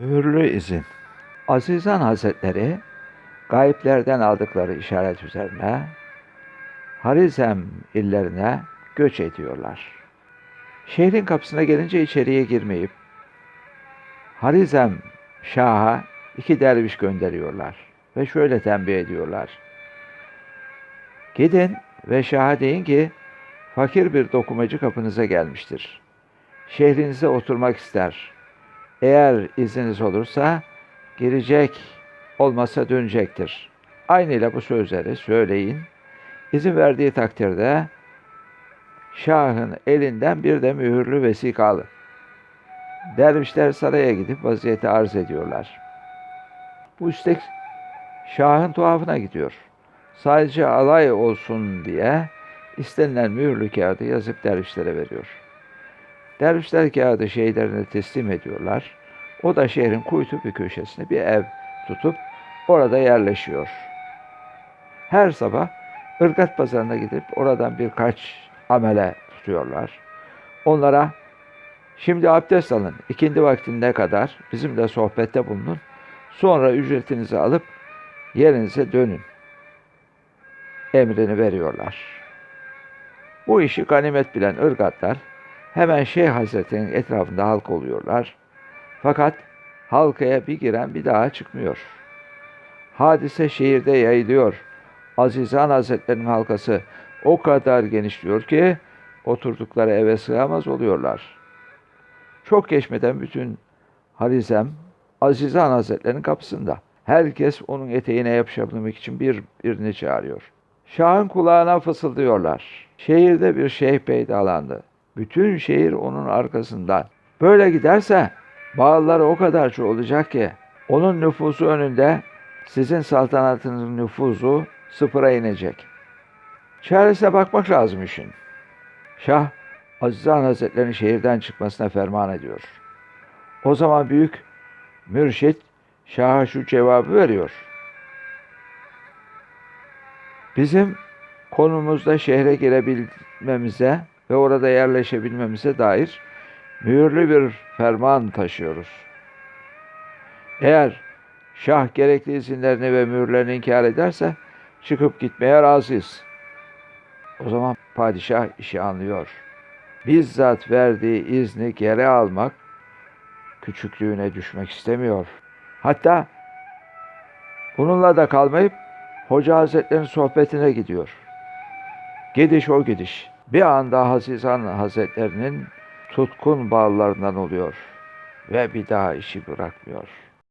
Mühürlü izin. Azizan Hazretleri gayiplerden aldıkları işaret üzerine Harizem illerine göç ediyorlar. Şehrin kapısına gelince içeriye girmeyip Harizem Şah'a iki derviş gönderiyorlar ve şöyle tembih ediyorlar. Gidin ve Şah'a deyin ki fakir bir dokumacı kapınıza gelmiştir. Şehrinize oturmak ister. Eğer izniniz olursa girecek, olmasa dönecektir. Aynıyla bu sözleri söyleyin. İzin verdiği takdirde Şah'ın elinden bir de mühürlü vesika alın. Dervişler saraya gidip vaziyeti arz ediyorlar. Bu istek Şah'ın tuhafına gidiyor. Sadece alay olsun diye istenilen mühürlü kağıdı yazıp dervişlere veriyor. Dervişler kağıdı şeylerine teslim ediyorlar. O da şehrin kuytu bir köşesine bir ev tutup orada yerleşiyor. Her sabah ırgat pazarına gidip oradan birkaç amele tutuyorlar. Onlara şimdi abdest alın, ikindi vaktinde kadar bizimle sohbette bulunun. Sonra ücretinizi alıp yerinize dönün. Emrini veriyorlar. Bu işi ganimet bilen ırgatlar hemen Şeyh Hazretleri'nin etrafında halk oluyorlar. Fakat halkaya bir giren bir daha çıkmıyor. Hadise şehirde yayılıyor. Azizan Hazretleri'nin halkası o kadar genişliyor ki oturdukları eve sığamaz oluyorlar. Çok geçmeden bütün Harizem Azizan Hazretleri'nin kapısında. Herkes onun eteğine yapışabilmek için bir birini çağırıyor. Şahın kulağına fısıldıyorlar. Şehirde bir şeyh peydalandı. Bütün şehir onun arkasından. Böyle giderse bağlıları o kadar çok olacak ki onun nüfusu önünde sizin saltanatınızın nüfuzu sıfıra inecek. Çaresine bakmak lazım işin. Şah Azizan Hazretleri'nin şehirden çıkmasına ferman ediyor. O zaman büyük mürşit Şah'a şu cevabı veriyor. Bizim konumuzda şehre girebilmemize ve orada yerleşebilmemize dair mühürlü bir ferman taşıyoruz. Eğer Şah gerekli izinlerini ve mühürlerini inkar ederse çıkıp gitmeye razıyız. O zaman padişah işi anlıyor. Bizzat verdiği izni geri almak küçüklüğüne düşmek istemiyor. Hatta bununla da kalmayıp Hoca Hazretleri'nin sohbetine gidiyor. Gidiş o gidiş. Bir anda Hazizan Hazretleri'nin tutkun bağlarından oluyor ve bir daha işi bırakmıyor.